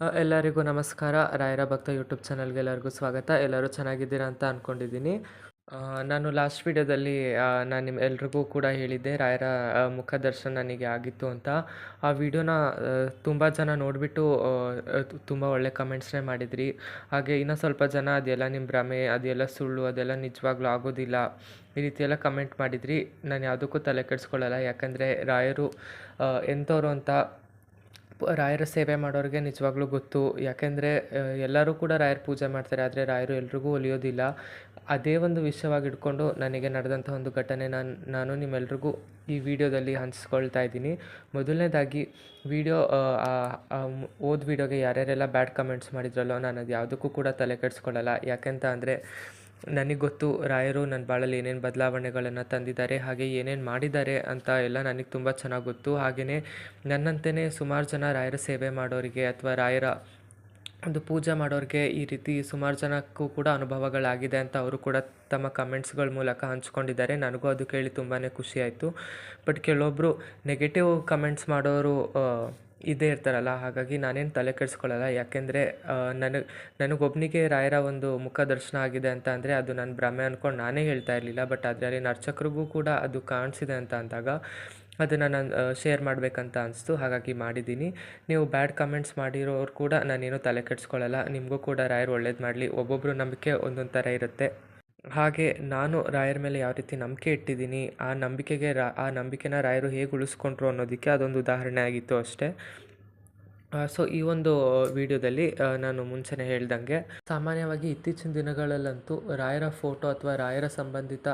ಎಲ್ಲರಿಗೂ ನಮಸ್ಕಾರ. ರಾಯರ ಭಕ್ತ ಯೂಟ್ಯೂಬ್ ಚಾನಲ್ಗೆ ಎಲ್ಲರಿಗೂ ಸ್ವಾಗತ. ಎಲ್ಲರೂ ಚೆನ್ನಾಗಿದ್ದೀರಾ ಅಂತ ಅಂದ್ಕೊಂಡಿದ್ದೀನಿ ನಾನು ಲಾಸ್ಟ್ ವಿಡಿಯೋದಲ್ಲಿ ನಾನು ನಿಮ್ಮ ಎಲ್ರಿಗೂ ಕೂಡ ಹೇಳಿದ್ದೆ, ರಾಯರ ಮುಖದರ್ಶನ ಮುಖ ದರ್ಶನ ನನಗೆ ಆಗಿತ್ತು ಅಂತ. ಆ ವಿಡಿಯೋನ ತುಂಬ ಜನ ನೋಡಿಬಿಟ್ಟು ತುಂಬ ಒಳ್ಳೆ ಕಮೆಂಟ್ಸ್ನೇ ಮಾಡಿದ್ರಿ. ಹಾಗೆ ಇನ್ನೂ ಸ್ವಲ್ಪ ಜನ ಅದೆಲ್ಲ ನಿಮ್ಮ ಭ್ರಮೆ, ಅದೆಲ್ಲ ಸುಳ್ಳು, ಅದೆಲ್ಲ ನಿಜವಾಗ್ಲೂ ಆಗೋದಿಲ್ಲ, ಈ ರೀತಿಯೆಲ್ಲ ಕಮೆಂಟ್ ಮಾಡಿದ್ರಿ. ನಾನು ಯಾವುದಕ್ಕೂ ತಲೆ ಕೆಡಿಸ್ಕೊಳ್ಳಲ್ಲ. ಯಾಕಂದರೆ ರಾಯರು ಎಂಥವ್ರು ಅಂತ ರಾಯರ ಸೇವೆ ಮಾಡೋರಿಗೆ ನಿಜವಾಗ್ಲೂ ಗೊತ್ತು. ಯಾಕೆಂದರೆ ಎಲ್ಲರೂ ಕೂಡ ರಾಯರ ಪೂಜೆ ಮಾಡ್ತಾರೆ. ಆದರೆ ರಾಯರು ಎಲ್ರಿಗೂ ಒಲಿಯೋದಿಲ್ಲ. ಅದೇ ಒಂದು ವಿಷಯವಾಗಿ ಇಟ್ಕೊಂಡು ನನಗೆ ನಡೆದಂಥ ಒಂದು ಘಟನೆ ನಾನು ನಾನು ನಿಮ್ಮೆಲ್ರಿಗೂ ಈ ವಿಡಿಯೋದಲ್ಲಿ ಹಂಚ್ಕೊಳ್ತಾ ಇದ್ದೀನಿ. ಮೊದಲನೇದಾಗಿ, ವಿಡಿಯೋ ಓದ್ ವಿಡಿಯೋಗೆ ಯಾರ್ಯಾರೆಲ್ಲ ಬ್ಯಾಡ್ ಕಮೆಂಟ್ಸ್ ಮಾಡಿದ್ರಲ್ಲೋ ನಾನು ಅದು ಯಾವುದಕ್ಕೂ ಕೂಡ ತಲೆ ಕೆಡಿಸ್ಕೊಳ್ಳಲ್ಲ. ಯಾಕೆಂತ ಅಂದರೆ ನನಗೆ ಗೊತ್ತು, ರಾಯರು ನನ್ನ ಬಾಳಲ್ಲಿ ಏನೇನು ಬದಲಾವಣೆಗಳನ್ನು ತಂದಿದ್ದಾರೆ, ಹಾಗೆ ಏನೇನು ಮಾಡಿದ್ದಾರೆ ಅಂತ ಎಲ್ಲ ನನಗೆ ತುಂಬ ಚೆನ್ನಾಗಿ ಗೊತ್ತು. ಹಾಗೆಯೇ ನನ್ನಂತೆಯೇ ಸುಮಾರು ಜನ ರಾಯರ ಸೇವೆ ಮಾಡೋರಿಗೆ ಅಥವಾ ರಾಯರ ಒಂದು ಪೂಜೆ ಮಾಡೋರಿಗೆ ಈ ರೀತಿ ಸುಮಾರು ಜನಕ್ಕೂ ಕೂಡ ಅನುಭವಗಳಾಗಿದೆ ಅಂತ ಅವರು ಕೂಡ ತಮ್ಮ ಕಮೆಂಟ್ಸ್ಗಳ ಮೂಲಕ ಹಂಚ್ಕೊಂಡಿದ್ದಾರೆ. ನನಗೂ ಅದು ಕೇಳಿ ತುಂಬಾ ಖುಷಿಯಾಯಿತು ಬಟ್ ಕೆಲವೊಬ್ಬರು ನೆಗೆಟಿವ್ ಕಮೆಂಟ್ಸ್ ಮಾಡೋರು ಇದ್ದೇ ಇರ್ತಾರಲ್ಲ, ಹಾಗಾಗಿ ನಾನೇನು ತಲೆ ಕೆಡಿಸ್ಕೊಳ್ಳಲ್ಲ. ಯಾಕೆಂದರೆ ನನಗೆ ನನಗೊಬ್ಬನಿಗೆ ರಾಯರ ಒಂದು ಮುಖ ದರ್ಶನ ಆಗಿದೆ ಅಂತ ಅಂದರೆ ಅದು ನನ್ನ ಭ್ರಮೆ ಅಂದ್ಕೊಂಡು ನಾನೇ ಹೇಳ್ತಾ ಇರಲಿಲ್ಲ. ಬಟ್ ಅದರಲ್ಲಿ ನರ್ಚಕರಿಗೂ ಕೂಡ ಅದು ಕಾಣಿಸಿದೆ ಅಂತ ಅಂದಾಗ ಅದನ್ನು ನಾನು ಶೇರ್ ಮಾಡಬೇಕಂತ ಅನಿಸ್ತು. ಹಾಗಾಗಿ ಮಾಡಿದ್ದೀನಿ. ನೀವು ಬ್ಯಾಡ್ ಕಮೆಂಟ್ಸ್ ಮಾಡಿರೋರು ಕೂಡ ನಾನೇನು ತಲೆ ಕೆಡಿಸ್ಕೊಳ್ಳಲ್ಲ. ನಿಮಗೂ ಕೂಡ ರಾಯರು ಒಳ್ಳೇದು ಮಾಡಲಿ. ಒಬ್ಬೊಬ್ಬರು ನಂಬಿಕೆ ಒಂದೊಂದು ಥರ ಇರುತ್ತೆ. ಹಾಗೆ ನಾನು ರಾಯರ ಮೇಲೆ ಯಾವ ರೀತಿ ನಂಬಿಕೆ ಇಟ್ಟಿದ್ದೀನಿ, ಆ ನಂಬಿಕೆಗೆ ರಾ, ಆ ನಂಬಿಕೆನ ರಾಯರು ಹೇಗೆ ಉಳಿಸ್ಕೊಂಡ್ರು ಅನ್ನೋದಕ್ಕೆ ಅದೊಂದು ಉದಾಹರಣೆ ಆಗಿತ್ತು ಅಷ್ಟೇ. ಸೊ ಈ ಒಂದು ವಿಡಿಯೋದಲ್ಲಿ ನಾನು ಮುಂಚೆನೇ ಹೇಳ್ದಂಗೆ, ಸಾಮಾನ್ಯವಾಗಿ ಇತ್ತೀಚಿನ ದಿನಗಳಲ್ಲಂತೂ ರಾಯರ ಫೋಟೋ ಅಥವಾ ರಾಯರ ಸಂಬಂಧಿತ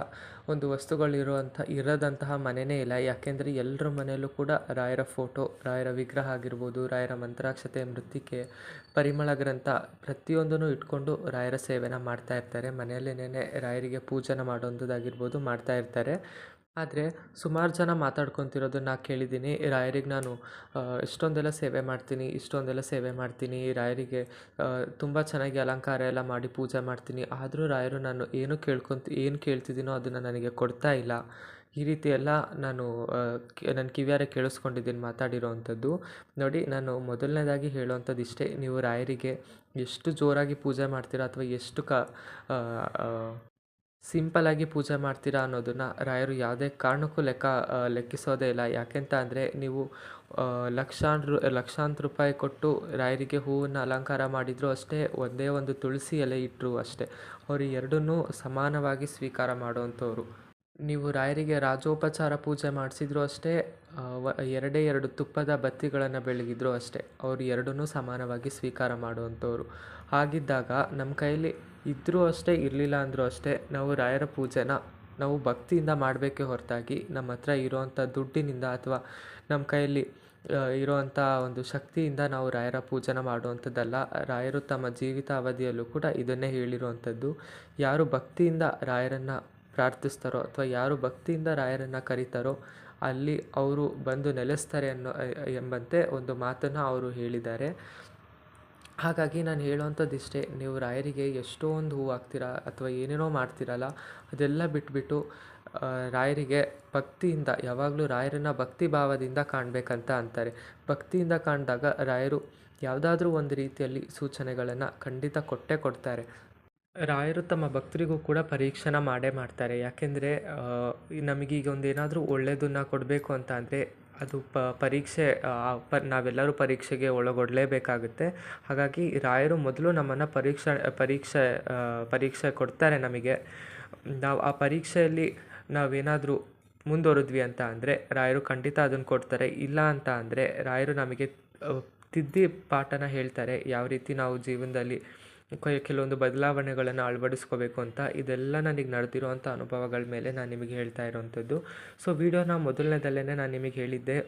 ಒಂದು ವಸ್ತುಗಳಿರುವಂಥ, ಇರದಂತಹ ಮನೆಯೇ ಇಲ್ಲ. ಯಾಕೆಂದರೆ ಎಲ್ಲರ ಮನೆಯಲ್ಲೂ ಕೂಡ ರಾಯರ ಫೋಟೋ ರಾಯರ ವಿಗ್ರಹ ಆಗಿರ್ಬೋದು, ರಾಯರ ಮಂತ್ರಾಕ್ಷತೆ, ಮೃತ್ತಿಕೆ, ಪರಿಮಳ ಗ್ರಂಥ ಪ್ರತಿಯೊಂದನ್ನು ಇಟ್ಕೊಂಡು ರಾಯರ ಸೇವೆನ ಮಾಡ್ತಾ ಇರ್ತಾರೆ. ಮನೆಯಲ್ಲೇನೇ ರಾಯರಿಗೆ ಪೂಜನ ಮಾಡೋಂಥದ್ದಾಗಿರ್ಬೋದು ಮಾಡ್ತಾ ಇರ್ತಾರೆ. ಆದರೆ ಸುಮಾರು ಜನ ಮಾತಾಡ್ಕೊತಿರೋದನ್ನ ಕೇಳಿದ್ದೀನಿ. ರಾಯರಿಗೆ ನಾನು ಇಷ್ಟೊಂದೆಲ್ಲ ಸೇವೆ ಮಾಡ್ತೀನಿ, ಇಷ್ಟೊಂದೆಲ್ಲ ಸೇವೆ ಮಾಡ್ತೀನಿ. ರಾಯರಿಗೆ ತುಂಬ ಚೆನ್ನಾಗಿ ಅಲಂಕಾರ ಎಲ್ಲ ಮಾಡಿ ಪೂಜೆ ಮಾಡ್ತೀನಿ. ಆದರೂ ರಾಯರು ನಾನು ಏನು ಕೇಳ್ಕೊಂತ, ಏನು ಕೇಳ್ತಿದ್ದೀನೋ ಅದನ್ನು ನನಗೆ ಕೊಡ್ತಾ ಇಲ್ಲ. ಈ ರೀತಿ ಎಲ್ಲ ನಾನು ನನ್ನ ಕಿವಿಯಾರೆ ಕೇಳಿಸ್ಕೊಂಡಿದ್ದೀನಿ ಮಾತಾಡಿರೋ ಅಂಥದ್ದು. ನೋಡಿ, ನಾನು ಮೊದಲನೇದಾಗಿ ಹೇಳೋವಂಥದ್ದು ಇಷ್ಟೇ. ನೀವು ರಾಯರಿಗೆ ಎಷ್ಟು ಜೋರಾಗಿ ಪೂಜೆ ಮಾಡ್ತೀರಾ ಅಥವಾ ಎಷ್ಟು ಕ ಸಿಂಪಲಾಗಿ ಪೂಜೆ ಮಾಡ್ತೀರಾ ಅನ್ನೋದನ್ನು ರಾಯರು ಯಾವುದೇ ಕಾರಣಕ್ಕೂ ಲೆಕ್ಕ ಲೆಕ್ಕಿಸೋದೇ ಇಲ್ಲ. ಯಾಕೆಂತ ಅಂದರೆ ನೀವು ಲಕ್ಷಾಂತರ ಲಕ್ಷಾಂತರ ರೂಪಾಯಿ ಕೊಟ್ಟು ರಾಯರಿಗೆ ಹೂವನ್ನು ಅಲಂಕಾರ ಮಾಡಿದರೂ ಅಷ್ಟೇ, ಒಂದೇ ಒಂದು ತುಳಸಿ ಎಲೆ ಇಟ್ಟರು ಅಷ್ಟೇ. ಅವರು ಎರಡನ್ನೂ ಸಮಾನವಾಗಿ ಸ್ವೀಕಾರ ಮಾಡುವಂಥವ್ರು. ನೀವು ರಾಯರಿಗೆ ರಾಜೋಪಚಾರ ಪೂಜೆ ಮಾಡಿಸಿದ್ರು ಅಷ್ಟೇ ಎರಡೇ ಎರಡು ತುಪ್ಪದ ಬತ್ತಿಗಳನ್ನು ಬೆಳಗಿದ್ರು ಅಷ್ಟೇ. ಅವರು ಎರಡನ್ನೂ ಸಮಾನವಾಗಿ ಸ್ವೀಕಾರ ಮಾಡುವಂಥವ್ರು. ಹಾಗಿದ್ದಾಗ ನಮ್ಮ ಕೈಯಲ್ಲಿ ಇದ್ದರೂ ಅಷ್ಟೇ, ಇರಲಿಲ್ಲ ಅಂದರೂ ಅಷ್ಟೇ, ನಾವು ರಾಯರ ಪೂಜೆನ ನಾವು ಭಕ್ತಿಯಿಂದ ಮಾಡಬೇಕೇ ಹೊರತಾಗಿ ನಮ್ಮ ಹತ್ರ ಇರೋವಂಥ ದುಡ್ಡಿನಿಂದ ಅಥವಾ ನಮ್ಮ ಕೈಯಲ್ಲಿ ಇರೋವಂಥ ಒಂದು ಶಕ್ತಿಯಿಂದ ನಾವು ರಾಯರ ಪೂಜನ ಮಾಡುವಂಥದ್ದಲ್ಲ. ರಾಯರು ತಮ್ಮ ಜೀವಿತ ಅವಧಿಯಲ್ಲೂ ಕೂಡ ಇದನ್ನೇ ಹೇಳಿರುವಂಥದ್ದು. ಯಾರು ಭಕ್ತಿಯಿಂದ ರಾಯರನ್ನು ಪ್ರಾರ್ಥಿಸ್ತಾರೋ ಅಥವಾ ಯಾರು ಭಕ್ತಿಯಿಂದ ರಾಯರನ್ನು ಕರೀತಾರೋ ಅಲ್ಲಿ ಅವರು ಬಂದು ನೆಲೆಸ್ತಾರೆ ಅನ್ನೋ ಎಂಬಂತೆ ಒಂದು ಮಾತನ್ನು ಅವರು ಹೇಳಿದ್ದಾರೆ. ಹಾಗಾಗಿ ನಾನು ಹೇಳುವಂಥದ್ದು ಇಷ್ಟೇ ನೀವು ರಾಯರಿಗೆ ಎಷ್ಟೊಂದು ಹೂವು ಆಗ್ತೀರಾ ಅಥವಾ ಏನೇನೋ ಮಾಡ್ತೀರಲ್ಲ, ಅದೆಲ್ಲ ಬಿಟ್ಬಿಟ್ಟು ರಾಯರಿಗೆ ಭಕ್ತಿಯಿಂದ, ಯಾವಾಗಲೂ ರಾಯರನ್ನ ಭಕ್ತಿ ಭಾವದಿಂದ ಕಾಣಬೇಕಂತ ಅಂತಾರೆ. ಭಕ್ತಿಯಿಂದ ಕಾಣಿದಾಗ ರಾಯರು ಯಾವುದಾದ್ರೂ ಒಂದು ರೀತಿಯಲ್ಲಿ ಸೂಚನೆಗಳನ್ನು ಖಂಡಿತ ಕೊಟ್ಟೇ ಕೊಡ್ತಾರೆ. ರಾಯರು ತಮ್ಮ ಭಕ್ತರಿಗೂ ಕೂಡ ಪರೀಕ್ಷೆನ ಮಾಡೇ ಮಾಡ್ತಾರೆ. ಯಾಕೆಂದರೆ ನಮಗೀಗ ಒಂದು ಏನಾದರೂ ಒಳ್ಳೆಯದನ್ನು ಕೊಡಬೇಕು ಅಂತ ಅಂದರೆ ಅದು ಪ, ಪರೀಕ್ಷೆ ಪ ನಾವೆಲ್ಲರೂ ಪರೀಕ್ಷೆಗೆ ಒಳಗೊಡಲೇಬೇಕಾಗುತ್ತೆ. ಹಾಗಾಗಿ ರಾಯರು ಮೊದಲು ನಮ್ಮನ್ನು ಪರೀಕ್ಷೆ ಪರೀಕ್ಷೆ ಪರೀಕ್ಷೆ ಕೊಡ್ತಾರೆ ನಮಗೆ. ನಾವು ಆ ಪರೀಕ್ಷೆಯಲ್ಲಿ ನಾವೇನಾದರೂ ಮುಂದುವರಿದ್ವಿ ಅಂತ ಅಂದರೆ ರಾಯರು ಖಂಡಿತ ಅದನ್ನು ಕೊಡ್ತಾರೆ. ಇಲ್ಲ ಅಂತ ಅಂದರೆ ರಾಯರು ನಮಗೆ ತಿದ್ದಿ ಪಾಠನ ಹೇಳ್ತಾರೆ. ಯಾವ ರೀತಿ ನಾವು ಜೀವನದಲ್ಲಿ ಕೆಲವೊಂದು ಬದಲಾವಣೆಗಳನ್ನು ಅಳವಡಿಸ್ಕೋಬೇಕು ಅಂತ ಇದೆಲ್ಲ ನನಗೆ ನಡೆದಿರುವಂಥ ಅನುಭವಗಳ ಮೇಲೆ ನಾನು ನಿಮಗೆ ಹೇಳ್ತಾ ಇರೋವಂಥದ್ದು. ಸೊ ವಿಡಿಯೋನ ಮೊದಲನೇದಲ್ಲೇ ನಾನು ನಿಮಗೆ ಹೇಳಿದ್ದೆ,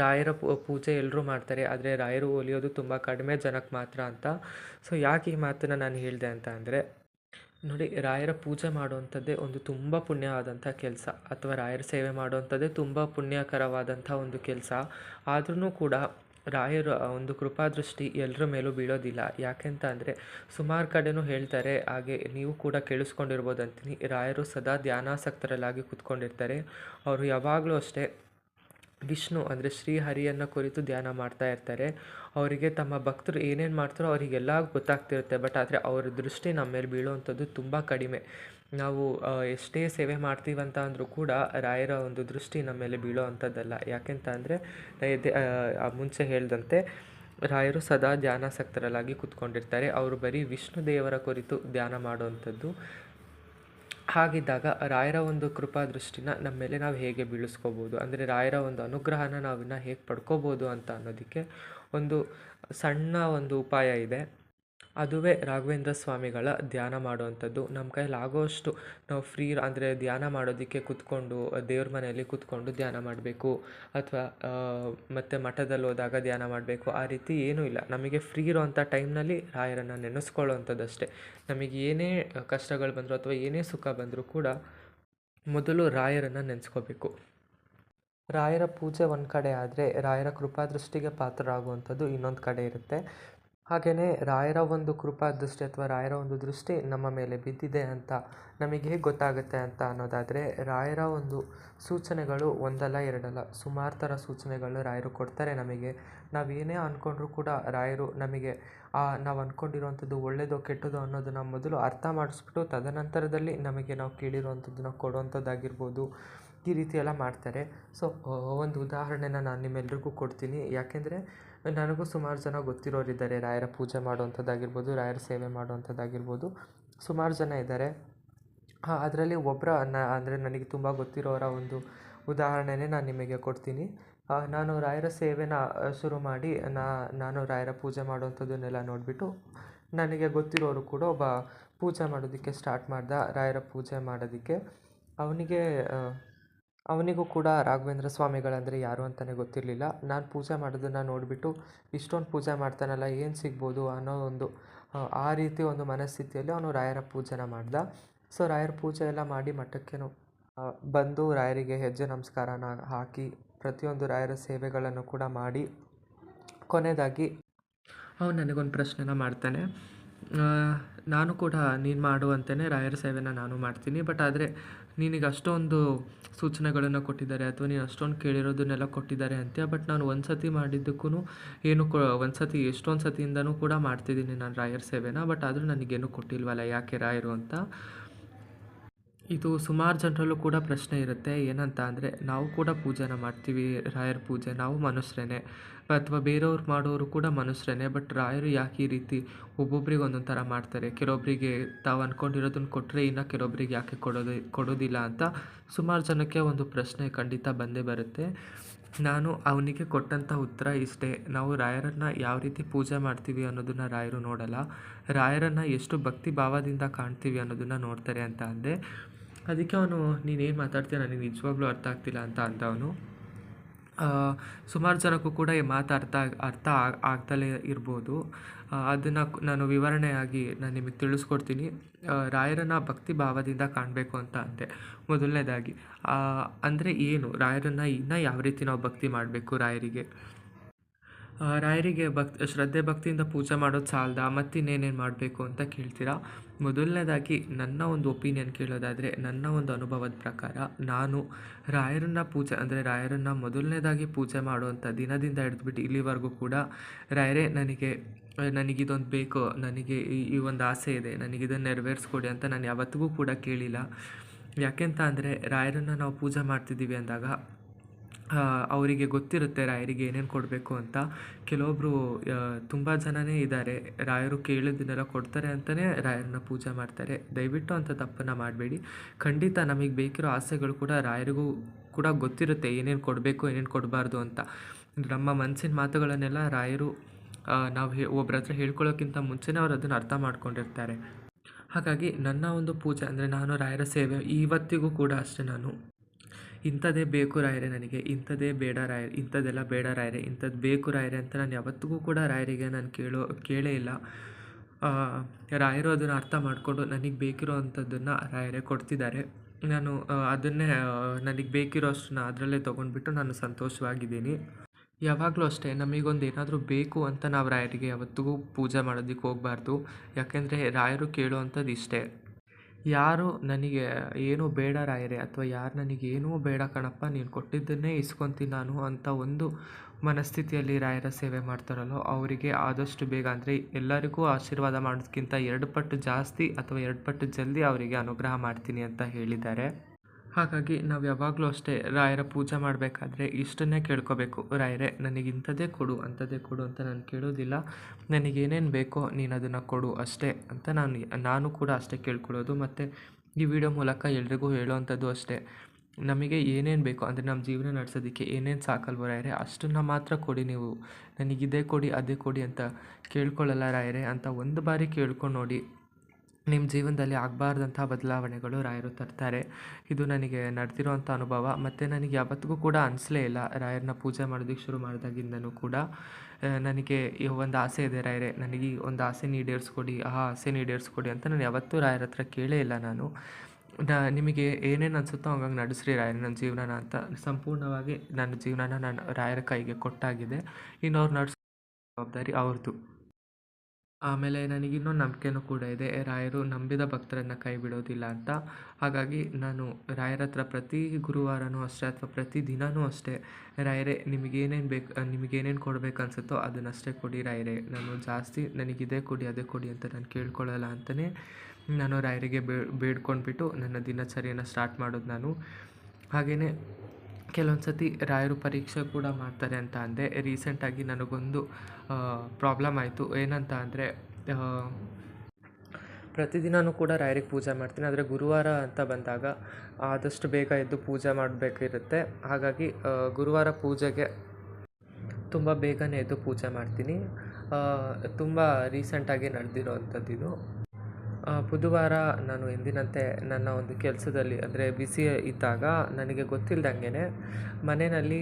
ರಾಯರ ಪೂಜೆ ಎಲ್ಲರೂ ಮಾಡ್ತಾರೆ, ಆದರೆ ರಾಯರು ಒಲಿಯೋದು ತುಂಬ ಕಡಿಮೆ ಜನಕ್ಕೆ ಮಾತ್ರ ಅಂತ. ಸೊ ಯಾಕೆ ಈ ಮಾತನ್ನು ನಾನು ಹೇಳಿದೆ ಅಂತ ಅಂದರೆ, ನೋಡಿ, ರಾಯರ ಪೂಜೆ ಮಾಡುವಂಥದ್ದೇ ಒಂದು ತುಂಬ ಪುಣ್ಯವಾದಂಥ ಕೆಲಸ, ಅಥವಾ ರಾಯರ ಸೇವೆ ಮಾಡುವಂಥದ್ದೇ ತುಂಬ ಪುಣ್ಯಕರವಾದಂಥ ಒಂದು ಕೆಲಸ. ಆದ್ರೂ ಕೂಡ ರಾಯರ ಒಂದು ಕೃಪಾದೃಷ್ಟಿ ಎಲ್ಲರ ಮೇಲೂ ಬೀಳೋದಿಲ್ಲ. ಯಾಕೆಂತ ಅಂದರೆ ಸುಮಾರು ಕಡೆನೂ ಹೇಳ್ತಾರೆ, ಹಾಗೆ ನೀವು ಕೂಡ ಕೇಳಿಸ್ಕೊಂಡಿರ್ಬೋದು ಅಂತೀನಿ ರಾಯರು ಸದಾ ಧ್ಯಾನಾಸಕ್ತರಲ್ಲಾಗಿ ಕೂತ್ಕೊಂಡಿರ್ತಾರೆ. ಅವರು ಯಾವಾಗಲೂ ಅಷ್ಟೇ ವಿಷ್ಣು ಅಂದರೆ ಶ್ರೀಹರಿಯನ್ನು ಕುರಿತು ಧ್ಯಾನ ಮಾಡ್ತಾ ಇರ್ತಾರೆ. ಅವರಿಗೆ ತಮ್ಮ ಭಕ್ತರು ಏನೇನು ಮಾಡ್ತಾರೋ ಅವರಿಗೆಲ್ಲ ಗೊತ್ತಾಗ್ತಿರುತ್ತೆ. ಬಟ್ ಆದರೆ ಅವರ ದೃಷ್ಟಿ ನಮ್ಮ ಮೇಲೆ ಬೀಳುವಂಥದ್ದು ತುಂಬ ಕಡಿಮೆ. ನಾವು ಎಷ್ಟೇ ಸೇವೆ ಮಾಡ್ತೀವಂತ ಅಂದರೂ ಕೂಡ ರಾಯರ ಒಂದು ದೃಷ್ಟಿ ನಮ್ಮ ಮೇಲೆ ಬೀಳೋ ಅಂಥದ್ದಲ್ಲ. ಯಾಕೆಂತ ಅಂದರೆ ಮುಂಚೆ ಹೇಳಿದಂತೆ ರಾಯರು ಸದಾ ಧ್ಯಾನಾಸಕ್ತರಲ್ಲಾಗಿ ಕೂತ್ಕೊಂಡಿರ್ತಾರೆ. ಅವರು ಬರೀ ವಿಷ್ಣು ದೇವರ ಕುರಿತು ಧ್ಯಾನ ಮಾಡುವಂಥದ್ದು ಹಾಗಿದ್ದಾಗ ರಾಯರ ಒಂದು ಕೃಪಾ ದೃಷ್ಟಿನ ನಮ್ಮ ಮೇಲೆ ನಾವು ಹೇಗೆ ಬೀಳಿಸ್ಕೋಬೋದು? ಅಂದರೆ ರಾಯರ ಒಂದು ಅನುಗ್ರಹನ ನಾವಿನ್ನ ಹೇಗೆ ಪಡ್ಕೋಬೋದು ಅಂತ ಅನ್ನೋದಕ್ಕೆ ಒಂದು ಸಣ್ಣ ಒಂದು ಉಪಾಯ ಇದೆ. ಅದುವೇ ರಾಘವೇಂದ್ರ ಸ್ವಾಮಿಗಳ ಧ್ಯಾನ ಮಾಡುವಂಥದ್ದು. ನಮ್ಮ ಕೈಯಲ್ಲಿ ಆಗೋಷ್ಟು ನಾವು ಫ್ರೀ ಅಂದರೆ ಧ್ಯಾನ ಮಾಡೋದಕ್ಕೆ ಕೂತ್ಕೊಂಡು, ದೇವ್ರ ಮನೆಯಲ್ಲಿ ಕೂತ್ಕೊಂಡು ಧ್ಯಾನ ಮಾಡಬೇಕು. ಅಥವಾ ಮತ್ತು ಮಠದಲ್ಲಿ ಹೋದಾಗ ಧ್ಯಾನ ಮಾಡಬೇಕು. ಆ ರೀತಿ ಏನೂ ಇಲ್ಲ. ನಮಗೆ ಫ್ರೀ ಇರೋವಂಥ ಟೈಮ್ನಲ್ಲಿ ರಾಯರನ್ನು ನೆನೆಸ್ಕೊಳ್ಳುವಂಥದ್ದಷ್ಟೇ. ನಮಗೆ ಏನೇ ಕಷ್ಟಗಳು ಬಂದರೂ ಅಥವಾ ಏನೇ ಸುಖ ಬಂದರೂ ಕೂಡ ಮೊದಲು ರಾಯರನ್ನು ನೆನೆಸ್ಕೋಬೇಕು. ರಾಯರ ಪೂಜೆ ಒಂದು ಕಡೆ ಆದರೆ ರಾಯರ ಕೃಪಾದೃಷ್ಟಿಗೆ ಪಾತ್ರರಾಗುವಂಥದ್ದು ಇನ್ನೊಂದು ಕಡೆ ಇರುತ್ತೆ. ಹಾಗೆಯೇ ರಾಯರ ಒಂದು ಕೃಪಾ ದೃಷ್ಟಿ ಅಥವಾ ರಾಯರ ಒಂದು ದೃಷ್ಟಿ ನಮ್ಮ ಮೇಲೆ ಬಿದ್ದಿದೆ ಅಂತ ನಮಗೆ ಹೇಗೆ ಗೊತ್ತಾಗುತ್ತೆ ಅಂತ ಅನ್ನೋದಾದರೆ ರಾಯರ ಒಂದು ಸೂಚನೆಗಳು ಒಂದಲ್ಲ ಎರಡಲ್ಲ ಸುಮಾರು ಥರ ಸೂಚನೆಗಳು ರಾಯರು ಕೊಡ್ತಾರೆ ನಮಗೆ. ನಾವೇನೇ ಅಂದ್ಕೊಂಡ್ರೂ ಕೂಡ ರಾಯರು ನಮಗೆ ನಾವು ಅಂದ್ಕೊಂಡಿರುವಂಥದ್ದು ಒಳ್ಳೆಯದೋ ಕೆಟ್ಟದೋ ಅನ್ನೋದನ್ನು ಮೊದಲು ಅರ್ಥ ಮಾಡಿಸ್ಬಿಟ್ಟು ತದನಂತರದಲ್ಲಿ ನಮಗೆ ನಾವು ಕೇಳಿರುವಂಥದ್ದನ್ನ ಕೊಡುವಂಥದ್ದಾಗಿರ್ಬೋದು. ಈ ರೀತಿ ಎಲ್ಲ ಮಾಡ್ತಾರೆ. ಸೊ, ಒಂದು ಉದಾಹರಣೆನ ನಾನು ನಿಮ್ಮೆಲ್ರಿಗೂ ಕೊಡ್ತೀನಿ. ಯಾಕೆಂದರೆ ನನಗೂ ಸುಮಾರು ಜನ ಗೊತ್ತಿರೋರಿದ್ದಾರೆ. ರಾಯರ ಪೂಜೆ ಮಾಡುವಂಥದ್ದಾಗಿರ್ಬೋದು, ರಾಯರ ಸೇವೆ ಮಾಡುವಂಥದ್ದಾಗಿರ್ಬೋದು. ಸುಮಾರು ಜನ ಇದ್ದಾರೆ. ಅದರಲ್ಲಿ ಒಬ್ಬರ ನ ಅಂದರೆ ನನಗೆ ತುಂಬ ಗೊತ್ತಿರೋರ ಒಂದು ಉದಾಹರಣೆನೇ ನಾನು ನಿಮಗೆ ಕೊಡ್ತೀನಿ. ನಾನು ರಾಯರ ಸೇವೆನ ಶುರು ಮಾಡಿ ನಾನು ರಾಯರ ಪೂಜೆ ಮಾಡುವಂಥದ್ದನ್ನೆಲ್ಲ ನೋಡಿಬಿಟ್ಟು ನನಗೆ ಗೊತ್ತಿರೋರು ಕೂಡ ಒಬ್ಬ ಪೂಜೆ ಮಾಡೋದಕ್ಕೆ ಸ್ಟಾರ್ಟ್ ಮಾಡ್ದ, ರಾಯರ ಪೂಜೆ ಮಾಡೋದಕ್ಕೆ. ಅವನಿಗೆ ಅವನಿಗೂ ಕೂಡ ರಾಘವೇಂದ್ರ ಸ್ವಾಮಿಗಳಂದರೆ ಯಾರು ಅಂತಲೇ ಗೊತ್ತಿರಲಿಲ್ಲ. ನಾನು ಪೂಜೆ ಮಾಡೋದನ್ನು ನೋಡಿಬಿಟ್ಟು ಇಷ್ಟೊಂದು ಪೂಜೆ ಮಾಡ್ತಾನಲ್ಲ ಏನು ಸಿಗ್ಬೋದು ಅನ್ನೋ ಒಂದು ಆ, ರೀತಿ ಒಂದು ಮನಸ್ಥಿತಿಯಲ್ಲಿ ಅವನು ರಾಯರ ಪೂಜೆನ ಮಾಡ್ದ. ಸೊ ರಾಯರ ಪೂಜೆ ಎಲ್ಲ ಮಾಡಿ ಮಠಕ್ಕೇನು ಬಂದು ರಾಯರಿಗೆ ಹೆಜ್ಜೆ ನಮಸ್ಕಾರನ ಹಾಕಿ ಪ್ರತಿಯೊಂದು ರಾಯರ ಸೇವೆಗಳನ್ನು ಕೂಡ ಮಾಡಿ ಕೊನೆಯದಾಗಿ ಅವನು ನನಗೊಂದು ಪ್ರಶ್ನೆನ ಮಾಡ್ತಾನೆ. ನಾನು ಕೂಡ ನೀನು ಮಾಡುವಂತೆಯೇ ರಾಯರ ಸೇವೆನ ನಾನು ಮಾಡ್ತೀನಿ. ಬಟ್ ಆದರೆ ನಿನಗೆ ಅಷ್ಟೊಂದು ಸೂಚನೆಗಳನ್ನು ಕೊಟ್ಟಿದ್ದಾರೆ ಅಥವಾ ನೀನು ಅಷ್ಟೊಂದು ಕೇಳಿರೋದನ್ನೆಲ್ಲ ಕೊಟ್ಟಿದ್ದಾರೆ ಅಂತ್ಯ, ಬಟ್ ನಾನು ಒಂದು ಸತಿ ಮಾಡಿದ್ದಕ್ಕೂ ಏನು ಕೊ ಒಂದು ಸತಿ ಎಷ್ಟೊಂದು ಸತಿಯಿಂದನೂ ಕೂಡ ಮಾಡ್ತಿದ್ದೀನಿ ನಾನು ರಾಯರ್ ಸೇವೆನ, ಬಟ್ ಆದರೂ ನನಗೇನು ಕೊಟ್ಟಿಲ್ವಲ್ಲ, ಯಾಕೆ ರಾಯರು ಅಂತ. ಇದು ಸುಮಾರು ಜನರಲ್ಲೂ ಕೂಡ ಪ್ರಶ್ನೆ ಇರುತ್ತೆ. ಏನಂತ ಅಂದರೆ, ನಾವು ಕೂಡ ಪೂಜೆನ ಮಾಡ್ತೀವಿ, ರಾಯರ ಪೂಜೆ, ನಾವು ಮನುಷ್ಯರೇ ಅಥವಾ ಬೇರೆಯವ್ರು ಮಾಡೋರು ಕೂಡ ಮನುಷ್ಯರೇ ಬಟ್ ರಾಯರು ಯಾಕೆ ಈ ರೀತಿ ಒಬ್ಬೊಬ್ರಿಗೆ ಒಂದೊಂದು ಥರ ಮಾಡ್ತಾರೆ? ಕೆಲವೊಬ್ಬರಿಗೆ ತಾವು ಅಂದ್ಕೊಂಡಿರೋದನ್ನ ಕೊಟ್ಟರೆ ಇನ್ನು ಕೆಲವೊಬ್ಬರಿಗೆ ಯಾಕೆ ಕೊಡೋದು, ಕೊಡೋದಿಲ್ಲ ಅಂತ ಸುಮಾರು ಜನಕ್ಕೆ ಒಂದು ಪ್ರಶ್ನೆ ಖಂಡಿತ ಬಂದೇ ಬರುತ್ತೆ. ನಾನು ಅವನಿಗೆ ಕೊಟ್ಟಂಥ ಉತ್ತರ ಇಷ್ಟೇ. ನಾವು ರಾಯರನ್ನು ಯಾವ ರೀತಿ ಪೂಜೆ ಮಾಡ್ತೀವಿ ಅನ್ನೋದನ್ನು ರಾಯರು ನೋಡಲ್ಲ. ರಾಯರನ್ನು ಎಷ್ಟು ಭಕ್ತಿ ಭಾವದಿಂದ ಕಾಣ್ತೀವಿ ಅನ್ನೋದನ್ನು ನೋಡ್ತಾರೆ ಅಂತ ಅಂದೆ. ಅದಕ್ಕೆ ಅವನು, ನೀನೇನು ಮಾತಾಡ್ತೀಯ? ನನಗೆ ನಿಜವಾಗ್ಲೂ ಅರ್ಥ ಆಗ್ತಿಲ್ಲ ಅಂತ ಅಂದ ಅವನು. ಸುಮಾರು ಜನಕ್ಕೂ ಕೂಡ ಈ ಮಾತು ಅರ್ಥ ಅರ್ಥ ಆಗ್- ಆಗ್ದಲೇ ಇರ್ಬೋದು. ಅದನ್ನು ನಾನು ವಿವರಣೆಯಾಗಿ ನಾನು ನಿಮಗೆ ತಿಳಿಸ್ಕೊಡ್ತೀನಿ. ರಾಯರನ್ನು ಭಕ್ತಿ ಭಾವದಿಂದ ಕಾಣಬೇಕು ಅಂತ ಅಂದೆ. ಮೊದಲನೇದಾಗಿ. ಅಂದರೆ ಏನು? ರಾಯರನ್ನು ಇನ್ನೂ ಯಾವ ರೀತಿ ನಾವು ಭಕ್ತಿ ಮಾಡಬೇಕು ರಾಯರಿಗೆ? ರಾಯರಿಗೆ ಭಕ್ ಶ್ರದ್ಧೆ ಭಕ್ತಿಯಿಂದ ಪೂಜೆ ಮಾಡೋದು ಸಾಲದ ಮತ್ತಿನ್ನೇನೇನು ಮಾಡಬೇಕು ಅಂತ ಕೇಳ್ತೀರಾ? ಮೊದಲನೇದಾಗಿ ನನ್ನ ಒಂದು ಒಪಿನಿಯನ್ ಕೇಳೋದಾದರೆ, ನನ್ನ ಒಂದು ಅನುಭವದ ಪ್ರಕಾರ ನಾನು ರಾಯರನ್ನ ಪೂಜೆ, ಅಂದರೆ ರಾಯರನ್ನ ಮೊದಲನೇದಾಗಿ ಪೂಜೆ ಮಾಡುವಂಥ ದಿನದಿಂದ ಹಿಡಿದ್ಬಿಟ್ಟು ಇಲ್ಲಿವರೆಗೂ ಕೂಡ ರಾಯರೇ ನನಗೆ, ನನಗಿದೊಂದು ಬೇಕು, ನನಗೆ ಈ ಈ ಒಂದು ಆಸೆ ಇದೆ ನನಗಿದನ್ನು ನೆರವೇರಿಸ್ಕೊಡಿ ಅಂತ ನಾನು ಯಾವತ್ತಿಗೂ ಕೂಡ ಕೇಳಿಲ್ಲ. ಯಾಕೆಂತ ಅಂದರೆ ರಾಯರನ್ನು ನಾವು ಪೂಜೆ ಮಾಡ್ತಿದ್ದೀವಿ ಅಂದಾಗ ಅವರಿಗೆ ಗೊತ್ತಿರುತ್ತೆ, ರಾಯರಿಗೆ ಏನೇನು ಕೊಡಬೇಕು ಅಂತ. ಕೆಲವೊಬ್ಬರು ತುಂಬ ಜನನೇ ಇದ್ದಾರೆ. ರಾಯರು ಕೇಳಿದ್ದನ್ನೆಲ್ಲ ಕೊಡ್ತಾರೆ ಅಂತಲೇ ರಾಯರನ್ನ ಪೂಜೆ ಮಾಡ್ತಾರೆ. ದಯವಿಟ್ಟು ಅಂಥ ತಪ್ಪನ್ನು ಮಾಡಬೇಡಿ. ಖಂಡಿತ ನಮಗೆ ಬೇಕಿರೋ ಆಸೆಗಳು ಕೂಡ ರಾಯರಿಗೂ ಕೂಡ ಗೊತ್ತಿರುತ್ತೆ. ಏನೇನು ಕೊಡಬೇಕು, ಏನೇನು ಕೊಡಬಾರ್ದು ಅಂತ. ನಮ್ಮ ಮನಸ್ಸಿನ ಮಾತುಗಳನ್ನೆಲ್ಲ ರಾಯರು ನಾವು ಹೇ, ಒಬ್ರ ಹತ್ರ ಹೇಳ್ಕೊಳ್ಳೋಕ್ಕಿಂತ ಮುಂಚೆನೇ ಅವ್ರು ಅದನ್ನು ಅರ್ಥ ಮಾಡ್ಕೊಂಡಿರ್ತಾರೆ. ಹಾಗಾಗಿ ನನ್ನ ಒಂದು ಪೂಜೆ ಅಂದರೆ ನಾನು ರಾಯರ ಸೇವೆ ಇವತ್ತಿಗೂ ಕೂಡ ಅಷ್ಟೇ ನಾನು. ಇಂಥದ್ದೇ ಬೇಕು ರಾಯರೇ ನನಗೆ, ಇಂಥದ್ದೇ ಬೇಡ ರಾಯರೇ, ಇಂಥದ್ದೆಲ್ಲ ಬೇಡ ರಾಯರೇ, ಇಂಥದ್ದು ಬೇಕು ರಾಯರೇ ಅಂತ ನಾನು ಯಾವತ್ತಿಗೂ ಕೂಡ ರಾಯರಿಗೆ ನಾನು ಕೇಳೋ, ಕೇಳೇ ಇಲ್ಲ. ರಾಯರು ಅದನ್ನು ಅರ್ಥ ಮಾಡಿಕೊಂಡು ನನಗೆ ಬೇಕಿರೋ ಅಂಥದ್ದನ್ನು ರಾಯರೇ ಕೊಡ್ತಿದ್ದಾರೆ. ನಾನು ಅದನ್ನೇ ನನಗೆ ಬೇಕಿರೋ ಅಷ್ಟನ್ನ ಅದರಲ್ಲೇ ತೊಗೊಂಡ್ಬಿಟ್ಟು ನಾನು ಸಂತೋಷವಾಗಿದ್ದೀನಿ. ಯಾವಾಗಲೂ ಅಷ್ಟೇ, ನಮಗೊಂದು ಏನಾದರೂ ಬೇಕು ಅಂತ ನಾವು ರಾಯರಿಗೆ ಯಾವತ್ತಿಗೂ ಪೂಜೆ ಮಾಡೋದಕ್ಕೆ ಹೋಗಬಾರ್ದು. ಯಾಕೆಂದರೆ ರಾಯರು ಕೇಳುವಂಥದ್ದು ಇಷ್ಟೇ ಯಾರು ನನಗೆ ಏನೂ ಬೇಡ ರಾಯರೇ, ಅಥವಾ ಯಾರು ನನಗೆ ಏನೂ ಬೇಡ ಕಣಪ್ಪ, ನೀನು ಕೊಟ್ಟಿದ್ದನ್ನೇ ಇಸ್ಕೊತೀನಿ ನಾನು ಅಂತ ಒಂದು ಮನಸ್ಥಿತಿಯಲ್ಲಿ ರಾಯರ ಸೇವೆ ಮಾಡ್ತಾರಲ್ಲೋ, ಅವರಿಗೆ ಆದಷ್ಟು ಬೇಗ. ಅಂದರೆ ಎಲ್ಲರಿಗೂ ಆಶೀರ್ವಾದ ಮಾಡೋದಕ್ಕಿಂತ ಎರಡು ಪಟ್ಟು ಜಾಸ್ತಿ ಅಥವಾ ಎರಡು ಪಟ್ಟು ಜಲ್ದಿ ಅವರಿಗೆ ಅನುಗ್ರಹ ಮಾಡ್ತೀನಿ ಅಂತ ಹೇಳಿದ್ದಾರೆ. ಹಾಗಾಗಿ ನಾವು ಯಾವಾಗಲೂ ಅಷ್ಟೇ ರಾಯರ ಪೂಜೆ ಮಾಡಬೇಕಾದ್ರೆ ಇಷ್ಟನ್ನೇ ಕೇಳ್ಕೋಬೇಕು. ರಾಯರೇ ನನಗೆ ಇಂಥದ್ದೇ ಕೊಡು, ಅಂಥದ್ದೇ ಕೊಡು ಅಂತ ನಾನು ಕೇಳೋದಿಲ್ಲ. ನನಗೇನೇನು ಬೇಕೋ ನೀನು ಅದನ್ನು ಕೊಡು ಅಷ್ಟೇ ಅಂತ ನಾನು ನಾನು ಕೂಡ ಅಷ್ಟೇ ಕೇಳ್ಕೊಳ್ಳೋದು ಮತ್ತು ಈ ವಿಡಿಯೋ ಮೂಲಕ ಎಲ್ರಿಗೂ ಹೇಳೋವಂಥದ್ದು ಅಷ್ಟೇ. ನಮಗೆ ಏನೇನು ಬೇಕೋ, ಅಂದರೆ ನಮ್ಮ ಜೀವನ ನಡೆಸೋದಕ್ಕೆ ಏನೇನು ಸಾಕಲ್ವ ರಾಯರೇ, ಅಷ್ಟನ್ನು ಮಾತ್ರ ಕೊಡಿ ನೀವು. ನನಗಿದೇ ಕೊಡಿ, ಅದೇ ಕೊಡಿ ಅಂತ ಕೇಳ್ಕೊಳ್ಳಲ್ಲ ರಾಯರೇ ಅಂತ ಒಂದು ಬಾರಿ ಕೇಳ್ಕೊಂಡು ನೋಡಿ. ನಿಮ್ಮ ಜೀವನದಲ್ಲಿ ಆಗಬಾರ್ದಂಥ ಬದಲಾವಣೆಗಳು ರಾಯರು ತರ್ತಾರೆ. ಇದು ನನಗೆ ನಡೆದಿರುವಂಥ ಅನುಭವ. ಮತ್ತು ನನಗೆ ಯಾವತ್ತಿಗೂ ಕೂಡ ಅನಿಸ್ಲೇ ಇಲ್ಲ ರಾಯರನ್ನ ಪೂಜೆ ಮಾಡೋದಕ್ಕೆ ಶುರು ಮಾಡಿದಾಗಿಂದನೂ ಕೂಡ. ನನಗೆ ಒಂದು ಆಸೆ ಇದೆ ರಾಯರೇ. ನನಗೆ ಈ ಒಂದು ಆಸೆ ಈಡೇರಿಸ್ಕೊಡಿ, ಆ ಆಸೆ ಈಡೇರಿಸ್ಕೊಡಿ ಅಂತ ನಾನು ಯಾವತ್ತೂ ರಾಯರ ಹತ್ರ ಕೇಳೇ ಇಲ್ಲ ನಾನು. ನಾ, ನಿಮಗೆ ಏನೇನು ಅನಿಸುತ್ತೋ ಹಂಗಂಗೆ ನಡೆಸ್ರಿ ರಾಯರ ನನ್ನ ಜೀವನನ ಅಂತ. ಸಂಪೂರ್ಣವಾಗಿ ನನ್ನ ಜೀವನನ ನಾನು ರಾಯರ ಕೈಗೆ ಕೊಟ್ಟಾಗಿದೆ. ಇನ್ನು ಅವ್ರು ನಡೆಸೋ ಜವಾಬ್ದಾರಿ ಅವ್ರದ್ದು ಆಮೇಲೆ ನನಗೆ ಇನ್ನೊಂದು ನಂಬಿಕೆನೂ ಕೂಡ ಇದೆ. ರಾಯರು ನಂಬಿದ ಭಕ್ತರನ್ನು ಕೈ ಬಿಡೋದಿಲ್ಲ ಅಂತ. ಹಾಗಾಗಿ ನಾನು ರಾಯರ ಹತ್ರ ಪ್ರತಿ ಗುರುವಾರನೂ ಅಷ್ಟೇ ಅಥವಾ ಪ್ರತಿ ದಿನವೂ ಅಷ್ಟೇ ರಾಯರೇ ನಿಮಗೇನೇನು ಬೇಕು ನಿಮಗೇನೇನು ಕೊಡ್ಬೇಕು ಅನ್ಸುತ್ತೋ ಅದನ್ನಷ್ಟೇ ಕೊಡಿ ರಾಯರೇ. ನಾನು ಜಾಸ್ತಿ ನನಗಿದೇ ಕೊಡಿ, ಅದೇ ಕೊಡಿ ಅಂತ ನಾನು ಕೇಳ್ಕೊಳ್ಳಲ್ಲ ಅಂತಲೇ ನಾನು ರಾಯರಿಗೆ ಬೇಡ್ಕೊಂಡ್ಬಿಟ್ಟು ನನ್ನ ದಿನಚರಿಯನ್ನು ಸ್ಟಾರ್ಟ್ ಮಾಡೋದು ನಾನು. ಹಾಗೆಯೇ ಕೆಲವೊಂದು ಸತಿ ರಾಯರು ಪರೀಕ್ಷೆ ಕೂಡ ಮಾಡ್ತಾರೆ ಅಂತ ಅಂದೆ. ರೀಸೆಂಟಾಗಿ ನನಗೊಂದು ಪ್ರಾಬ್ಲಮ್ ಆಯಿತು. ಏನಂತ ಅಂದರೆ ಪ್ರತಿದಿನವೂ ಕೂಡ ರಾಯರಿಗೆ ಪೂಜೆ ಮಾಡ್ತೀನಿ. ಆದರೆ ಗುರುವಾರ ಅಂತ ಬಂದಾಗ ಆದಷ್ಟು ಬೇಗ ಎದ್ದು ಪೂಜೆ ಮಾಡಬೇಕಿರುತ್ತೆ. ಹಾಗಾಗಿ ಗುರುವಾರ ಪೂಜೆಗೆ ತುಂಬ ಬೇಗನೆ ಎದ್ದು ಪೂಜೆ ಮಾಡ್ತೀನಿ. ತುಂಬ ರೀಸೆಂಟಾಗಿ ನಡೆದಿರೋ ಅಂಥದ್ದಿದು ಬುಧವಾರ ನಾನು ಎಂದಿನಂತೆ ನನ್ನ ಒಂದು ಕೆಲಸದಲ್ಲಿ, ಅಂದರೆ ಬಿಸಿ ಇದ್ದಾಗ ನನಗೆ ಗೊತ್ತಿಲ್ದಂಗೆ ಮನೆಯಲ್ಲಿ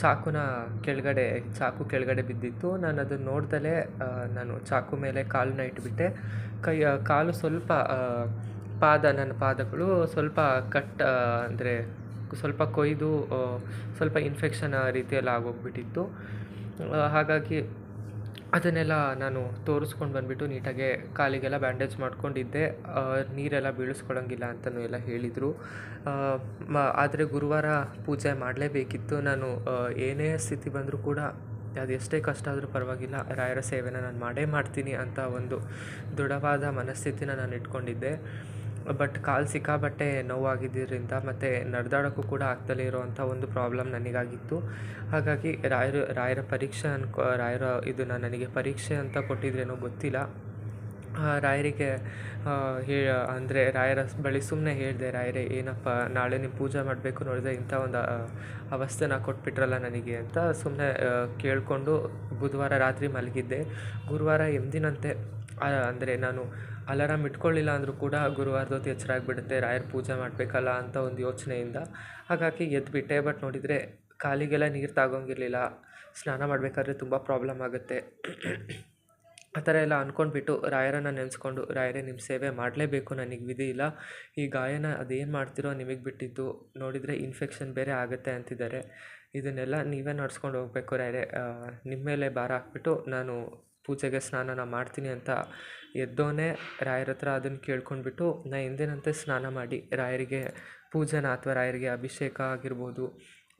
ಚಾಕುನ ಕೆಳಗಡೆ, ಚಾಕು ಕೆಳಗಡೆ ಬಿದ್ದಿತ್ತು. ನಾನು ಅದನ್ನು ನೋಡ್ದಲೇ ನಾನು ಚಾಕು ಮೇಲೆ ಕಾಲನ್ನ ಇಟ್ಬಿಟ್ಟೆ. ಕೈ ಕಾಲು ಸ್ವಲ್ಪ ಪಾದ, ನನ್ನ ಪಾದಗಳು ಸ್ವಲ್ಪ ಕಟ್ ಅಂದರೆ ಸ್ವಲ್ಪ ಕೊಯ್ದು ಸ್ವಲ್ಪ ಇನ್ಫೆಕ್ಷನ್ ರೀತಿಯಲ್ಲಿ ಆಗೋಗ್ಬಿಟ್ಟಿತ್ತು. ಹಾಗಾಗಿ ಅದನ್ನೆಲ್ಲ ನಾನು ತೋರಿಸ್ಕೊಂಡು ಬಂದುಬಿಟ್ಟು ನೀಟಾಗೆ ಕಾಲಿಗೆಲ್ಲ ಬ್ಯಾಂಡೇಜ್ ಮಾಡ್ಕೊಂಡಿದ್ದೆ. ನೀರೆಲ್ಲ ಬೀಳಿಸ್ಕೊಳ್ಳೋಂಗಿಲ್ಲ ಅಂತಲೂ ಎಲ್ಲ ಹೇಳಿದರು. ಮ, ಆದರೆ ಗುರುವಾರ ಪೂಜೆ ಮಾಡಲೇಬೇಕಿತ್ತು. ನಾನು ಏನೇ ಸ್ಥಿತಿ ಬಂದರೂ ಕೂಡ ಅದು ಎಷ್ಟೇ ಕಷ್ಟ ಆದರೂ ಪರವಾಗಿಲ್ಲ. ರಾಯರ ಸೇವೆನ ನಾನು ಮಾಡೇ ಮಾಡ್ತೀನಿ ಅಂತ ಒಂದು ದೃಢವಾದ ಮನಸ್ಥಿತಿನ ನಾನು ಇಟ್ಕೊಂಡಿದ್ದೆ. ಬಟ್ ಕಾಲು ಸಿಕ್ಕಾಪಟ್ಟೆ ನೋವಾಗಿದ್ದರಿಂದ ಮತ್ತು ನಡೆದಾಡೋಕ್ಕೂ ಕೂಡ ಆಗ್ದಲೇ ಇರುವಂಥ ಒಂದು ಪ್ರಾಬ್ಲಮ್ ನನಗಾಗಿತ್ತು. ಹಾಗಾಗಿ ರಾಯರು, ರಾಯರ ಪರೀಕ್ಷೆ ಅನ್ಕೊ, ರಾಯರ ಇದನ್ನು ನನಗೆ ಪರೀಕ್ಷೆ ಅಂತ ಕೊಟ್ಟಿದ್ರೇನೋ ಗೊತ್ತಿಲ್ಲ. ರಾಯರಿಗೆ ಹೇ, ಅಂದರೆ ರಾಯರ ಬಳಿ ಸುಮ್ಮನೆ ಹೇಳಿದೆ, ರಾಯರೇ, ಏನಪ್ಪ, ನಾಳೆ ನೀವು ಪೂಜೆ ಮಾಡಬೇಕು ನೋಡಿದ್ರೆ ಇಂಥ ಒಂದು ಅವಸ್ಥೆನ ಕೊಟ್ಬಿಟ್ರಲ್ಲ ನನಗೆ ಅಂತ ಸುಮ್ಮನೆ ಕೇಳಿಕೊಂಡು ಬುಧವಾರ ರಾತ್ರಿ ಮಲಗಿದ್ದೆ. ಗುರುವಾರ ಎಂದಿನಂತೆ ಅಂದರೆ ನಾನು ಅಲಾರಾಮ್ ಇಟ್ಕೊಳ್ಳಿಲ್ಲ ಅಂದರೂ ಕೂಡ ಗುರುವಾರದ ಹೊತ್ತು ಎಚ್ಚರ ಆಗಿಬಿಡುತ್ತೆ ರಾಯರ ಪೂಜೆ ಮಾಡಬೇಕಲ್ಲ ಅಂತ ಒಂದು ಯೋಚನೆಯಿಂದ. ಹಾಗಾಗಿ ಎದ್ದುಬಿಟ್ಟೆ ಬಟ್ ನೋಡಿದರೆ ಕಾಲಿಗೆಲ್ಲ ನೀರು ತಾಗೋಂಗಿರಲಿಲ್ಲ. ಸ್ನಾನ ಮಾಡಬೇಕಾದ್ರೆ ತುಂಬ ಪ್ರಾಬ್ಲಮ್ ಆಗುತ್ತೆ. ಆ ಥರ ಎಲ್ಲ ಅಂದ್ಕೊಂಡ್ಬಿಟ್ಟು ರಾಯರನ್ನು ನೆನೆಸ್ಕೊಂಡು, ರಾಯರೇ ನಿಮ್ಮ ಸೇವೆ ಮಾಡಲೇಬೇಕು, ನನಗೆ ವಿಧಿ ಇಲ್ಲ. ಈ ಗಾಯನ ಅದೇನು ಮಾಡ್ತಿರೋ ನಿಮಗೆ ಬಿಟ್ಟಿದ್ದು. ನೋಡಿದರೆ ಇನ್ಫೆಕ್ಷನ್ ಬೇರೆ ಆಗುತ್ತೆ, ಅಂತಿದ್ದಾರೆ. ಇದನ್ನೆಲ್ಲ ನೀವೇ ನಡ್ಸ್ಕೊಂಡು ಹೋಗಬೇಕು ರಾಯರೇ. ನಿಮ್ಮ ಮೇಲೆ ಭಾರ ಹಾಕ್ಬಿಟ್ಟು ನಾನು ಪೂಜೆಗೆ ಸ್ನಾನನ ಮಾಡ್ತೀನಿ ಅಂತ ಎದ್ದೋನೇ ರಾಯರ ಹತ್ರ ಅದನ್ನು ಕೇಳ್ಕೊಂಡ್ಬಿಟ್ಟು, ನಾ ಎಂದಿನಂತೆ ಸ್ನಾನ ಮಾಡಿ, ರಾಯರಿಗೆ ಪೂಜೆನ ಅಥವಾ ರಾಯರಿಗೆ ಅಭಿಷೇಕ ಆಗಿರ್ಬೋದು,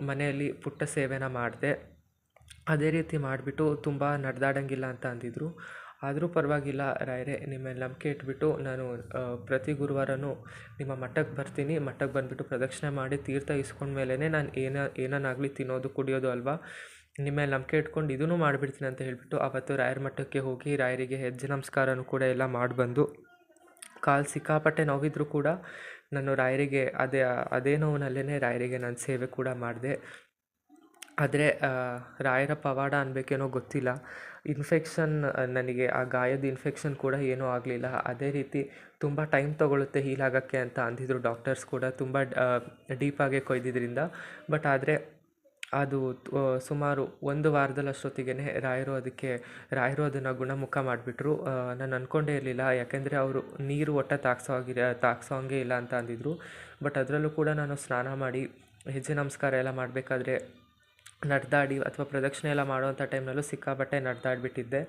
ಮನೆಯಲ್ಲಿ ಪುಟ್ಟ ಸೇವೆನ ಮಾಡಿದೆ. ಅದೇ ರೀತಿ ಮಾಡಿಬಿಟ್ಟು ತುಂಬ ನಡೆದಾಡಂಗಿಲ್ಲ ಅಂತ ಅಂದಿದ್ರು. ಆದರೂ ಪರವಾಗಿಲ್ಲ, ರಾಯರೇ ನಿಮ್ಮ ಮೇಲೆ ನಂಬಿಕೆ ಇಟ್ಬಿಟ್ಟು ನಾನು ಪ್ರತಿ ಗುರುವಾರನೂ ನಿಮ್ಮ ಮಠಕ್ಕೆ ಬರ್ತೀನಿ. ಮಠಕ್ಕೆ ಬಂದುಬಿಟ್ಟು ಪ್ರದಕ್ಷಿಣೆ ಮಾಡಿ ತೀರ್ಥ ಇಸ್ಕೊಂಡ್ಮೇಲೇ ನಾನು ಏನ, ಏನನ್ನಾಗಲಿ ತಿನ್ನೋದು, ಕುಡಿಯೋದು ಅಲ್ವಾ? ನಿಮ್ಮ ಮೇಲೆ ನಂಬಿಕೆ ಇಟ್ಕೊಂಡು ಇದನ್ನು ಮಾಡಿಬಿಡ್ತೀನಿ ಅಂತ ಹೇಳಿಬಿಟ್ಟು ಆವತ್ತು ರಾಯರ ಮಠಕ್ಕೆ ಹೋಗಿ ರಾಯರಿಗೆ ಹೆಜ್ಜೆ ನಮಸ್ಕಾರನೂ ಕೂಡ ಎಲ್ಲ ಮಾಡಿ ಬಂದು ಕಾಲು ಸಿಕ್ಕಾಪಟ್ಟೆ ನೋವಿದ್ರೂ ಕೂಡ ನಾನು ರಾಯರಿಗೆ ಅದೇ ಅದೇ ನೋವಿನಲ್ಲೇ ರಾಯರಿಗೆ ನಾನು ಸೇವೆ ಕೂಡ ಮಾಡಿದೆ. ಆದರೆ ರಾಯರ ಪವಾಡ ಅನ್ಬೇಕೇನೋ ಗೊತ್ತಿಲ್ಲ. ಇನ್ಫೆಕ್ಷನ್ ನನಗೆ ಆ ಗಾಯದ ಇನ್ಫೆಕ್ಷನ್ ಕೂಡ ಏನೂ ಆಗಲಿಲ್ಲ. ಅದೇ ರೀತಿ ತುಂಬ ಟೈಮ್ ತೊಗೊಳುತ್ತೆ ಹೀಲ್ ಆಗೋಕ್ಕೆ ಅಂತ ಅಂದಿದ್ರು ಡಾಕ್ಟರ್ಸ್ ಕೂಡ. ತುಂಬ ಡೀಪಾಗೆ ಕೊಯ್ದಿದ್ರಿಂದ. ಬಟ್ ಆದರೆ ಅದು ಸುಮಾರು ಒಂದು ವಾರದಲ್ಲಿ ಅಷ್ಟೊತ್ತಿಗೆ ರಾಯರು ಅದಕ್ಕೆ, ರಾಯರು ಅದನ್ನು ಗುಣಮುಖ ಮಾಡಿಬಿಟ್ರು. ನಾನು ಅಂದ್ಕೊಂಡೇ ಇರಲಿಲ್ಲ. ಯಾಕೆಂದರೆ ಅವರು ನೀರು ಒಟ್ಟ ತಾಗ್ಸೋ ಆಗಿರ ತಾಗ್ಸೋ ಹಂಗೆ ಇಲ್ಲ ಅಂತ ಅಂದಿದ್ರು. ಬಟ್ ಅದರಲ್ಲೂ ಕೂಡ ನಾನು ಸ್ನಾನ ಮಾಡಿ, ಹೆಜ್ಜೆ ನಮಸ್ಕಾರ ಎಲ್ಲ ಮಾಡಬೇಕಾದ್ರೆ ನಡೆದಾಡಿ ಅಥವಾ ಪ್ರದಕ್ಷಿಣೆ ಎಲ್ಲ ಮಾಡುವಂಥ ಟೈಮ್ನಲ್ಲೂ ಸಿಕ್ಕಾಪಟ್ಟೆ ನಡೆದಾಡ್ಬಿಟ್ಟಿದ್ದೆ.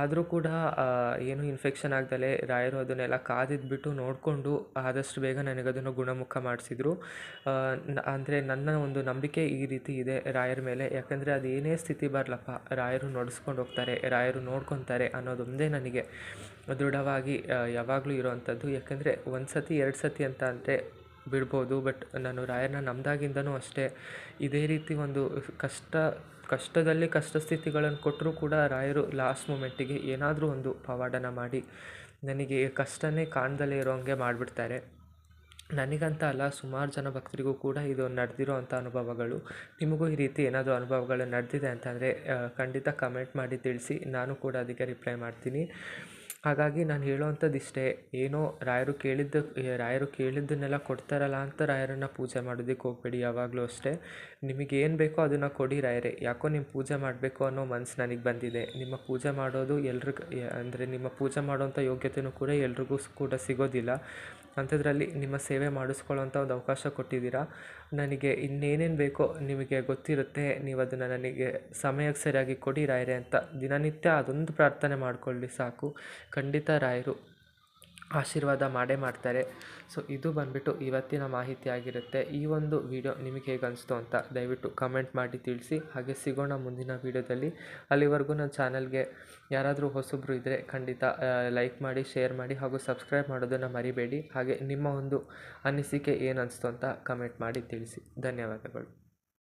ಆದರೂ ಕೂಡ ಏನು ಇನ್ಫೆಕ್ಷನ್ ಆಗ್ದಲೇ ರಾಯರು ಅದನ್ನೆಲ್ಲ ಕಾದಿದ್ಬಿಟ್ಟು ನೋಡಿಕೊಂಡು ಆದಷ್ಟು ಬೇಗ ನನಗೆ ಅದನ್ನು ಗುಣಮುಖ ಮಾಡಿಸಿದ್ರು. ಅಂದರೆ ನನ್ನ ಒಂದು ನಂಬಿಕೆ ಈ ರೀತಿ ಇದೆ ರಾಯರ ಮೇಲೆ. ಯಾಕಂದರೆ ಅದು ಏನೇ ಸ್ಥಿತಿ ಬರಲಪ್ಪ, ರಾಯರು ನಡೆಸ್ಕೊಂಡು ಹೋಗ್ತಾರೆ, ರಾಯರು ನೋಡ್ಕೊತಾರೆ ಅನ್ನೋದೊಂದೇ ನನಗೆ ದೃಢವಾಗಿ ಯಾವಾಗಲೂ ಇರೋವಂಥದ್ದು. ಯಾಕಂದರೆ ಒಂದು ಸತಿ, ಎರಡು ಸತಿ ಅಂತ ಅಂದರೆ ಬಿಡ್ಬೋದು, ಬಟ್ ನಾನು ರಾಯರನ್ನ ನಂಬ್ದಾಗಿಂದನೂ ಅಷ್ಟೇ. ಇದೇ ರೀತಿ ಒಂದು ಕಷ್ಟ ಕಷ್ಟದಲ್ಲಿ ಕಷ್ಟ ಸ್ಥಿತಿಗಳನ್ನು ಕೊಟ್ಟರೂ ಕೂಡ ರಾಯರು ಲಾಸ್ಟ್ ಮೂಮೆಂಟಿಗೆ ಏನಾದರೂ ಒಂದು ಪವಾಡನ ಮಾಡಿ. ನನಗೆ ಕಷ್ಟನೇ ಕಾಣದಲ್ಲೇ ಇರೋ ಹಂಗೆ ಮಾಡಿಬಿಡ್ತಾರೆ. ನನಗಂತ ಅಲ್ಲ, ಸುಮಾರು ಜನ ಭಕ್ತರಿಗೂ ಕೂಡ ಇದು ನಡೆದಿರೋ ಅಂಥ ಅನುಭವಗಳು. ನಿಮಗೂ ಈ ರೀತಿ ಏನಾದರೂ ಅನುಭವಗಳು ನಡೆದಿದೆ ಅಂತಂದರೆ ಖಂಡಿತ ಕಮೆಂಟ್ ಮಾಡಿ ತಿಳಿಸಿ. ನಾನು ಕೂಡ ಅದಕ್ಕೆ ರಿಪ್ಲೈ ಮಾಡ್ತೀನಿ. ಹಾಗಾಗಿ ನಾನು ಹೇಳೋವಂಥದ್ದು ಇಷ್ಟೇ ಏನೋ ರಾಯರು ಕೇಳಿದ್ದು, ರಾಯರು ಕೇಳಿದ್ದನ್ನೆಲ್ಲ ಕೊಡ್ತಾರಲ್ಲ ಅಂತ ರಾಯರನ್ನು ಪೂಜೆ ಮಾಡೋದಕ್ಕೆ ಹೋಗಬೇಡಿ, ಯಾವಾಗಲೂ ಅಷ್ಟೇ. ನಿಮಗೆ ಏನು ಬೇಕೋ ಅದನ್ನು ಕೊಡಿ ರಾಯರೇ. ಯಾಕೋ ನಿಮ್ಮ ಪೂಜೆ ಮಾಡಬೇಕು ಅನ್ನೋ ಮನ್ಸು ನನಗೆ ಬಂದಿದೆ. ನಿಮ್ಮ ಪೂಜೆ ಮಾಡೋದು ಎಲ್ರಿಗೂ, ಅಂದರೆ ನಿಮ್ಮ ಪೂಜೆ ಮಾಡುವಂಥ ಯೋಗ್ಯತೆಯೂ ಕೂಡ ಎಲ್ರಿಗೂ ಕೂಡ ಸಿಗೋದಿಲ್ಲ. ಅಂಥದ್ರಲ್ಲಿ ನಿಮ್ಮ ಸೇವೆ ಮಾಡಿಸ್ಕೊಳ್ಳೋಂಥ ಒಂದು ಅವಕಾಶ ಕೊಟ್ಟಿದ್ದೀರಾ? ನನಗೆ ಇನ್ನೇನೇನು ಬೇಕೋ ನಿಮಗೆ ಗೊತ್ತಿರುತ್ತೆ, ನೀವು ಅದನ್ನು ನನಗೆ ಸಮಯಕ್ಕೆ ಸರಿಯಾಗಿ ಕೊಡಿ ರಾಯರೇ ಅಂತ. ದಿನನಿತ್ಯ ಅದೊಂದು ಪ್ರಾರ್ಥನೆ ಮಾಡಿಕೊಳ್ಳಿ ಸಾಕು. ಖಂಡಿತ ರಾಯರು. ಆಶೀರ್ವಾದ ಮಾಡೇ ಮಾಡ್ತಾರೆ. ಸೊ ಇದು ಬಂದುಬಿಟ್ಟು ಇವತ್ತಿನ ಮಾಹಿತಿ ಆಗಿರುತ್ತೆ. ಈ ಒಂದು ವಿಡಿಯೋ ನಿಮಗೆ ಹೇಗೆ ಅನಿಸ್ತು ಅಂತ ದಯವಿಟ್ಟು ಕಮೆಂಟ್ ಮಾಡಿ ತಿಳಿಸಿ. ಹಾಗೆ ಸಿಗೋಣ ಮುಂದಿನ ವೀಡಿಯೋದಲ್ಲಿ. ಅಲ್ಲಿವರೆಗೂ ನನ್ನ ಚಾನಲ್ಗೆ ಯಾರಾದರೂ ಹೊಸಬ್ರು ಇದ್ದರೆ ಖಂಡಿತ ಲೈಕ್ ಮಾಡಿ ಶೇರ್ ಮಾಡಿ ಹಾಗೂ ಸಬ್ಸ್ಕ್ರೈಬ್ ಮಾಡೋದನ್ನು ಮರಿಬೇಡಿ. ಹಾಗೆ ನಿಮ್ಮ ಒಂದು ಅನಿಸಿಕೆ ಏನು ಅನಿಸ್ತು ಅಂತ ಕಮೆಂಟ್ ಮಾಡಿ ತಿಳಿಸಿ. ಧನ್ಯವಾದಗಳು.